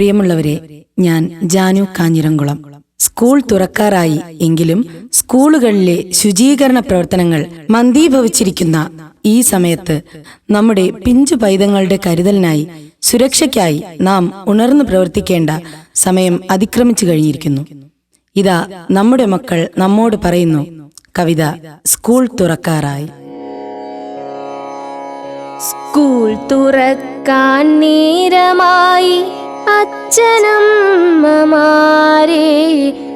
പ്രിയമുള്ളവരെ ഞാൻ ജാനു കാഞ്ഞിരംകുളം. സ്കൂൾ തുറക്കാറായി എങ്കിലും സ്കൂളുകളിലെ ശുചീകരണ പ്രവർത്തനങ്ങൾ മന്ദീഭവിച്ചിരിക്കുന്ന ഈ സമയത്ത് നമ്മുടെ പിഞ്ചു പൈതങ്ങളുടെ കരുതലിനായി സുരക്ഷയ്ക്കായി നാം ഉണർന്നു പ്രവർത്തിക്കേണ്ട സമയം അതിക്രമിച്ചു കഴിഞ്ഞിരിക്കുന്നു. ഇതാ നമ്മുടെ മക്കൾ നമ്മോട് പറയുന്നു കവിത സ്കൂൾ തുറക്കാറായി. സ്കൂൾ തുറക്കാൻ നേരമായി അച്ഛനമ്മമാരെ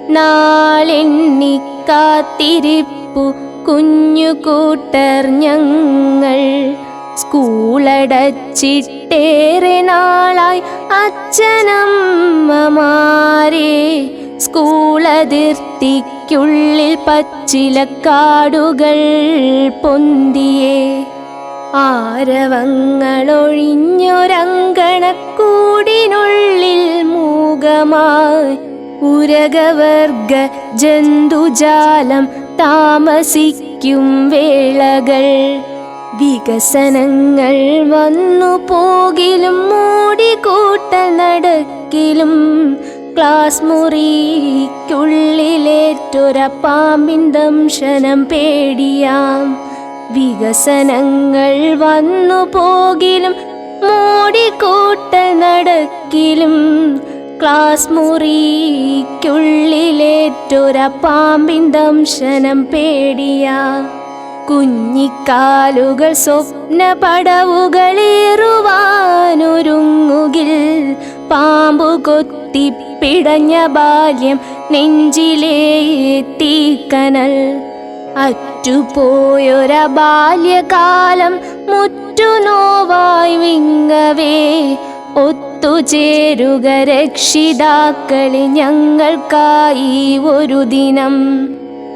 നാളെണ്ണി കാത്തിരിപ്പു കുഞ്ഞു കൂട്ടർ ഞങ്ങൾ. സ്കൂളടച്ചിട്ടേറെ നാളായി അച്ഛനമ്മമാരെ സ്കൂളതിർത്തിക്കുള്ളിൽ പച്ചിലക്കാടുകൾ പൊന്തിയേ. ആരവങ്ങളൊഴിഞ്ഞൊരങ്കണക്കൂടിനുള്ളിൽ മൂകമായി ഉരകവർഗ ജന്തുജാലം താമസിക്കും വേളകൾ. വികസനങ്ങൾ വന്നു പോകിലും മൂടിക്കൂട്ട നടക്കിലും ക്ലാസ് മുറിക്കുള്ളിലേറ്റൊര പാമ്പിൻ ദംശനം പേടിയാം. വികസനങ്ങൾ വന്നു പോകിലും മോടിക്കൂട്ടൽ നടക്കിലും ക്ലാസ് മുറിക്കുള്ളിലേറ്റൊര പാമ്പിൻ ദംശനം പേടിയ കുഞ്ഞിക്കാലുകൾ സ്വപ്ന പടവുകളേറുവാനൊരുങ്ങുകിൽ പാമ്പു കൊത്തിപ്പിടഞ്ഞ ബാല്യം നെഞ്ചിലേ തീക്കനൽ അറ്റുപോയൊര ബാല്യകാലം മുറ്റുനോവായി വിങ്ങവേ. ഒത്തുചേരുക രക്ഷിതാക്കളെ ഞങ്ങൾക്കായി ഒരു ദിനം.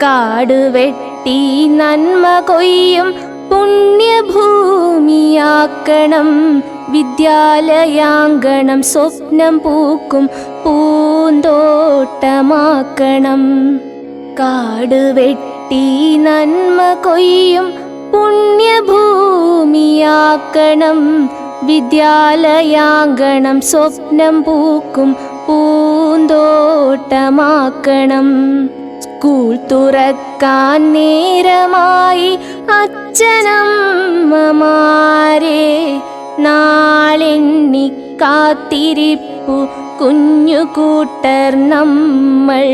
കാട് വെട്ടി നന്മ കൊയ്യും പുണ്യഭൂമിയാക്കണം. വിദ്യാലയാങ്കണം സ്വപ്നം പൂക്കും പൂന്തോട്ടമാക്കണം. കാട് വെട്ടി നന്മ കൊയ്യും പുണ്യഭൂമിയാക്കണം. വിദ്യാലയാങ്കണം സ്വപ്നം പൂക്കും പൂന്തോട്ടമാക്കണം. സ്കൂൾ തുറക്കാൻ നേരമായി അച്ഛനമ്മമാരെ നാളെണ്ണി കാത്തിരിപ്പു കുഞ്ഞു കൂട്ടർ നമ്മൾ.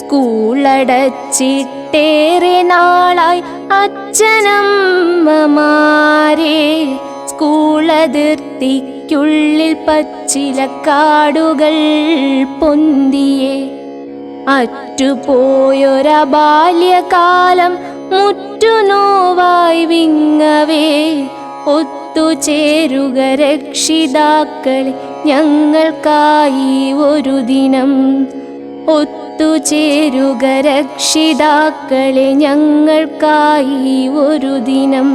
സ്കൂളടച്ചിട്ടേറെ നാളായി അച്ഛനമ്മമാരെ. സ്കൂളതിർത്തിക്കുള്ളിൽ പച്ചിലക്കാടുകൾ കാടുകൾ അറ്റുപോയൊര ബാല്യകാലം മുറ്റുനോവായി വിങ്ങവേ. ഒത്തുചേരുക രക്ഷിതാക്കളെ ഞങ്ങൾക്കായി ഒരു ദിനം ഒത്തുചേരുക രക്ഷിതാക്കളെ ഞങ്ങൾക്കായി ഒരു ദിനം.